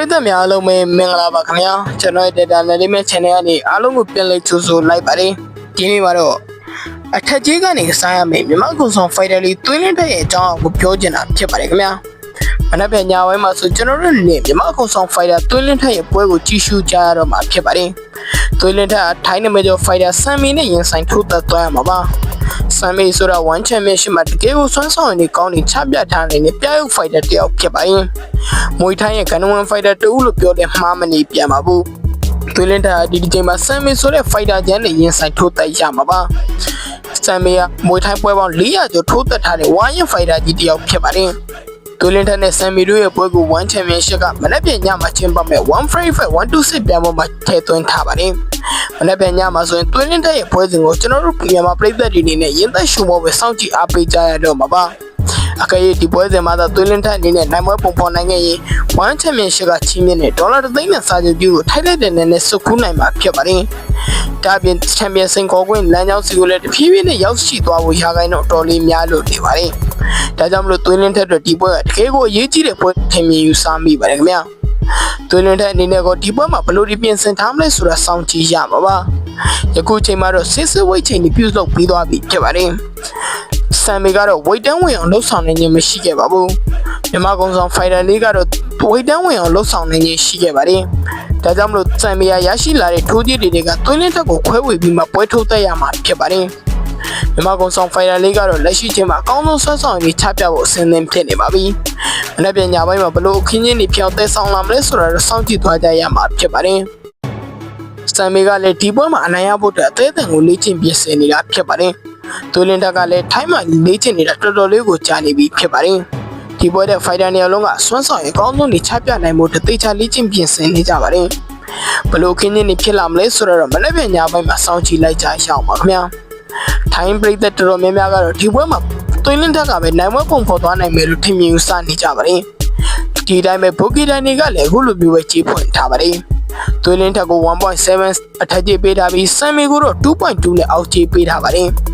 ရိသတ်များအားလုံးပဲမင်္ဂလာပါခင်ဗျာကျွန်တော်ရဲ့ data analytics channel ကနေအားလုံးကိုပြန်လည်ကြိုဆိုလိုက်ပါတယ်ဒီနေ့မှာတော့အထက်ကြီးကနေစားရမယ်မြမကုံဆောင် fighter လေးတွင်းလင်းတဲ့ရဲ့အကြောင်းကိုပြောချင်တာဖြစ်ပါတယ်ခင်ဗျာမနက်ဖြန်ညပိုင်းမှာဆိုကျွန်တော်တို့နေမြမကုံဆောင် fighter တွင်းလင်းတဲ့ရဲ့ပွဲကိုကြည့်ရှုကြရတော့မှာဖြစ်ပါတယ်တွင်းလင်းတဲ့ထိုင်းနမေကျော် fighter ဆမ်မီနဲ့ရင်ဆိုင်ထိုးသက်သွားရမှာပါ ဆမ်မီဆိုတာ1 championship မှာတကယ်ကိုစွမ်းဆောင်ရည်နေကောင်းနေချပြထားနေတဲ့ပြရုပ် fighter တယောက်ဖြစ်ပါရင်မွေထိုင်းရဲ့ကန်နဝန် fighter တူလို့ပြောတဲ့မှားမနေပြန်ပါဘူးသွေးလင်းတာဒီဒီချိန်မှာဆမ်မီဆိုတဲ့ fighter ကျန်းနဲ့ရင်ဆိုင်ထိုးသက်ရမှာပါဆမ်မီကမွေထိုင်းပွဲပေါင်း400ကျော်ထိုးသက်ထားတဲ့ဝါရင် fighter ကြီးတယောက်ဖြစ်ပါတယ် သွေးလင်းထက်နဲ့ဆမ်မီတို့ရဲ့ပွဲကို1 championship ကမနက်ဖြန်ညမှာကျင်းပမဲ့1 free fight 126ပြန်ပေါ်မှာထည့်သွင်းထားပါတယ်မနက်ဖြန်ညမှာဆိုရင်သွေးလင်းထက်ရဲ့ပွဲစဉ်ကိုကျွန်တော်တို့မြန်မာပြည်သက်တွေအနေနဲ့ရင်သက်ရှုံမောပဲစောင့်ကြည့်အားပေးကြရတော့မှာပါ အကယ်၍ဒီပွဲစဉ်မှာသာသွေးလင်းထက်အနေနဲ့နိုင်ပွဲပုံဖော်နိုင်ခဲ့ရင်1 championship ကချီးမြှင့်တဲ့ဒေါ်လာ3သိန်းနဲ့စာချုပ်ပြုကိုထိုက်လိုက်တဲ့နဲ့စုခုနိုင်မှာဖြစ်ပါတယ်ဒါပြင်ချန်ပီယံစင်ကောကွင်းလမ်းကြောင်းစီကိုလည်းတဖြည်းဖြည်းနဲ့ရောက်ရှိသွားဖို့ရာဂိုင်းတော့တော်လေးများလို့နေပါတယ်။ဒါကြောင့်မလို့သွေးလင်းထက်တို့ဒီပွဲကတကယ်ကိုအရေးကြီးတဲ့ပွဲထင်မြင်ယူဆမိပါတယ်ခင်ဗျာ။သွေးလင်းထက်အနေနဲ့ကဒီပွဲမှာဘယ်လိုဒီပြင်ဆင်ထားမလဲဆိုတာစောင့်ကြည့်ရမှာပါ။ယခုချိန်မှာတော့စစ်စစ်ဝိတ်ချိန်တွေပြုလုပ်ပြီးသွားပြီဖြစ်ပါတယ်။ ဆမ်မီကတော့ဝိတ်တန်းဝင်အောင်လှုပ်ဆောင်နေခြင်းမရှိခဲ့ပါဘူး။မြန်မာကုံဆောင်ဖိုင်တာလေးကတော့ဝိတ်တန်းဝင်အောင်လှုပ်ဆောင်နေခြင်းရှိခဲ့ပါတယ်။ဒါကြောင့်မလို့ဆမ်မီယာရရှိလာတဲ့ထိုးကြီးတွေကသွေးလင်းထက်ကိုခွဲဝေပြီးမှပွဲထိုးသက်ရမှာဖြစ်ပါတယ်။မြန်မာကုံဆောင်ဖိုင်တာလေးကတော့လက်ရှိချိန်မှာအကောင်းဆုံးဆွဲဆောင်ရည်ချပြဖို့အဆင်သင့်ဖြစ်နေပါပြီ။မနေ့ပြန်ညပိုင်းမှာဘလို့အခင်းချင်းတွေဖြောင်းသက်ဆောင်လာမလဲဆိုတာတော့စောင့်ကြည့်သွားကြရမှာဖြစ်ပါတယ်။ဆမ်မီကလည်းဒီပွဲမှာအနိုင်ရဖို့အတွက်အသေးအံကိုလေ့ကျင့်ပြင်ဆင်နေတာဖြစ်ပါတယ်။ သွေးလင်းထက်ကလည်းထိုင်းမှာလေ့ကျင့်နေတာတော်တော်လေးကိုကြာနေပြီဖြစ်ပါတယ်။ဒီပွဲတဲ့ fighter နေရာလုံးကစွမ်းဆောင်ရည်အကောင်းဆုံးတွေချပြနိုင်မှုတသေးချလေ့ကျင့်ပြင်ဆင်နေကြပါတယ်။ဘလို့ခင်းချင်းတွေဖြစ်လာမလဲဆိုတော့မနေ့ပြန်ညပိုင်းမှာစောင့်ကြည့်လိုက်ကြရအောင်ပါခင်ဗျာ။ထိုင်းပြည်သက်တော်တော်များများကတော့ဒီပွဲမှာသွေးလင်းထက်ကပဲနိုင်ပွဲပုံဖော်သွားနိုင်မယ်လို့ထင်မြင်ယူဆနေကြပါတယ်။ဒီတိုင်းပဲဘိုကီဒိုင်တွေကလည်းအခုလိုမျိုးပဲကြီးဖွင့်ထားပါတယ်။သွေးလင်းထက်ကို1.7အထက်ကြီးပေးထားပြီးဆမ်မီကိုတော့2.2နဲ့အောက်ကြီးပေးထားပါတယ်။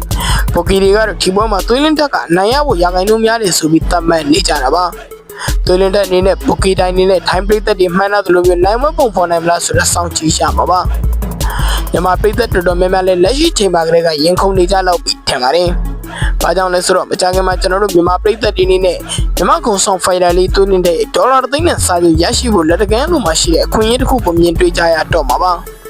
ဘိုကီတွေကတော့ဒီပွဲမှာသွေးလင်းထက်ကနိုင်ရဖို့ရာဂိုင်းလုံးများတယ်ဆိုပြီးသတ်မှတ်နေကြတာပါ။သွေးလင်းတက်အနေနဲ့ဘိုကီတိုင်းအနေနဲ့ထိုင်းပြည်သက်တွေမှန်းတော့လို့မျိုးနိုင်မပုံဖော်နိုင်မလားဆိုတော့စောင့်ကြည့်ရမှာပါ။မြန်မာပြည်သက်တော်တော်များများလည်းလက်ရှိချိန်မှာကလေးကရင်ခုန်နေကြတော့ပြီထင်ပါတယ်။ဘာကြောင့်လဲဆိုတော့မကြာခင်မှာကျွန်တော်တို့မြန်မာပြည်သက်တွေအနေနဲ့မြန်မာကုံဆောင်ဖိုင်တာလေးသွင်းနေတဲ့ဒေါ်လာသိန်းနဲ့စာချုပ်ရရှိဖို့လက်တကမ်းလိုမှရှိတဲ့အခွင့်အရေးတစ်ခုကိုမြင်တွေ့ကြရတော့မှာပါ။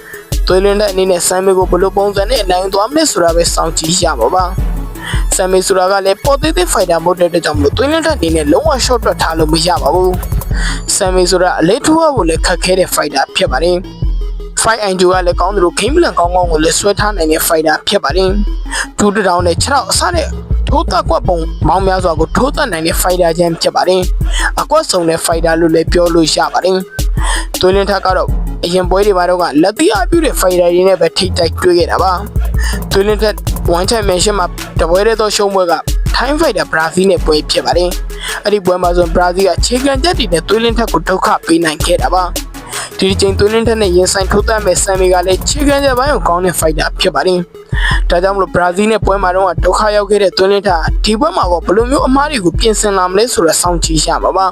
သွေးလင်းတဲ့အနေနဲ့ဆမ်မီကိုဘယ်လိုပုံစံနဲ့နိုင်သွားမလဲဆိုတာပဲစောင့်ကြည့်ရမှာပါ။ဆမ်မီဆိုတာကလည်းပေါ်သေးသေးဖိုင်တာမို့တဲ့ကြောင့်မလို့သွေးလင်းတဲ့အနေနဲ့လုံးဝ short တွက်ထားလို့မရပါဘူး။ဆမ်မီဆိုတာအလေးထိုးဖို့လည်းခက်ခဲတဲ့ဖိုင်တာဖြစ်ပါတယ်။ fight angel ကလည်းကောင်းတယ်လို့ game plan ကောင်းကောင်းကိုလည်းဆွဲထားနိုင်တဲ့ fighter ဖြစ်ပါတယ်။ဒူးတောင်နဲ့6အစနဲ့ထိုးသက်ကွက်ပုံမောင်းများစွာကိုထိုးသက်နိုင်တဲ့ fighter ချင်းဖြစ်ပါတယ်။အကွက်ဆုံးတဲ့ fighter လို့လည်းပြောလို့ရပါတယ်။သွေးလင်းထက်ကတော့ အရင်ပွဲတွေမှာတော့ကလက်သီးအပြုတဲ့ fighter တွေနဲ့ပဲထိတိုက်တွေ့ခဲ့တာပါ။သွေးလင်းထက် one championship မှာတပွဲတည်းသောရှုံးပွဲက time fighter Brazil နဲ့ပွဲဖြစ်ပါတယ်။အဲ့ဒီပွဲမှာဆို Brazil ကခြေကန်ချက်တွေနဲ့သွေးလင်းထက်ကိုဒုက္ခပေးနိုင်ခဲ့တာပါ။ဒီချိန်သွင်းလင်းထက်နဲ့ရင်ဆိုင်ထိုးသက်မဲ့ဆမ်မီကလည်းခြေခံချက်ပိုင်းကိုကောင်းတဲ့ fighter ဖြစ်ပါတယ်။ဒါကြောင့်မလို့ဘရာဇီးနဲ့ပွဲမှာတော့ဒုက္ခရောက်ခဲ့တဲ့သွင်းလင်းထက်ဒီပွဲမှာတော့ဘယ်လိုမျိုးအမားတွေကိုပြင်ဆင်လာမလဲဆိုတော့စောင့်ကြည့်ရမှာပါ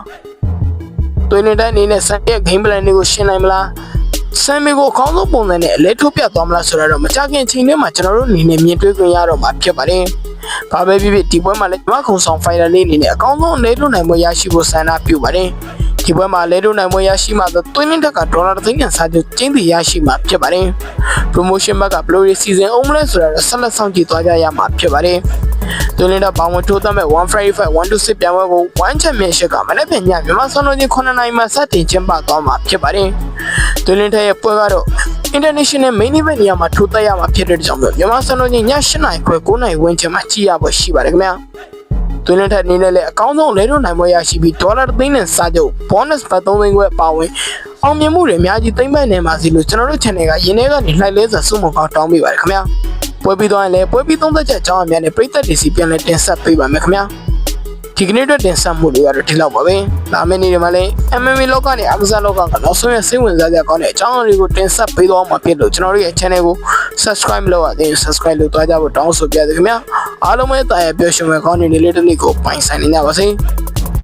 ။သွင်းလင်းတဲ့အနေနဲ့ဆမ်ရဲ့ game plan တွေကိုရှင်းနိုင်မလား။ ဆမ်မီကိုအကောင်းဆုံးပုံစံနဲ့အလဲထုတ်ပြသွားမလားဆိုတော့မကြခင်ချိန်ထဲမှာကျွန်တော်တို့အနေနဲ့မြင်တွေ့ခွင့်ရတော့မှာဖြစ်ပါတယ်။ဘာပဲဖြစ်ဖြစ်ဒီပွဲမှာလည်းမခုံဆောင် fighter လေးအနေနဲ့အကောင်းဆုံးအလဲထုတ်နိုင်မှုရရှိဖို့ဆန္ဒပြုပါတယ်။ဒီပွဲမှာလဲတို့နိုင်ပွဲရရှိမှတော့တွင်းလင်းတက်ကဒေါ်လာ3သိန်းကျန်စာချုပ်ကျင်းတည်ရရှိမှာဖြစ်ပါတယ်။ promotion ဘက်ကဘယ်လိုရေးစီစဉ်အောင်မလဲဆိုတာတော့ဆက်လက်ဆောင်ကြည့်သွားကြရမှာဖြစ်ပါတယ်။ တွင်းလင်းတက်ဘောင်ဝင်ထိုးသမဲ့1 Friday Fight 126ပြန်ပွဲကို1 Championship ကမနေ့ကညမြန်မာစံတော်ချိန်9နာရီမှာစတင်ကျင်းပသွားမှာဖြစ်ပါတယ်။တွင်းလင်းထက်ရဲ့ပွဲကတော့ international main event နေရာမှာထိုးသက်ရမှာဖြစ်တဲ့ကြောင့်မြန်မာစံတော်ချိန်ည8နာရီခွဲ9နာရီဝန်းကျင်မှာကြည့်ရဖို့ရှိပါတယ်ခင်ဗျာ။သွင်းလက်ထက်အနေနဲ့လည်းအကောင်းဆုံးလဲထုတ်နိုင်ပွဲရရှိပြီးဒေါ်လာသိန်းနဲ့စာချုပ် bonus ဘတ်3သိန်းခွဲပါဝင်အောင်မြင်မှုတွေအများကြီးသိမ့်ပိုက်နေပါစီလို့ကျွန်တော်တို့ channel ကရင်းနှဲကနေလှိုက်လဲစွာစုမကောင်းတောင်းပေးပါတယ်ခင်ဗျာ ပွဲပြီးသွားရင်လည်းပွဲပြီးသုံးသက်ချက်အကြောင်းအများနဲ့ပြည်သက်တွေစီပြန်လဲတင်ဆက်ပေးပါမယ်ခင်ဗျာဒီကနေ့အတွက်တင်ဆက်မှုတွေကတော့ဒီလောက်ပါပဲ။လာမယ့်နေ့တွေမှာလည်း MMA လောကနဲ့အကစားလောကကနောက်ဆုံးရစိတ်ဝင်စားကြကောင်းတဲ့အကြောင်းအရာတွေကိုတင်ဆက်ပေးသွားမှာဖြစ်လို့ကျွန်တော်တို့ရဲ့ channel ကို subscribe လုပ်ရသေးရင် subscribe လုပ်သွားကြဖို့တောင်းဆိုပြပါခင်ဗျာ။အားလုံးပဲတာရပျော်ရွှင်မဲ့ကောင်းတဲ့နေ့လေးတစ်နေ့ကိုပိုင်ဆိုင်နေကြပါစေ။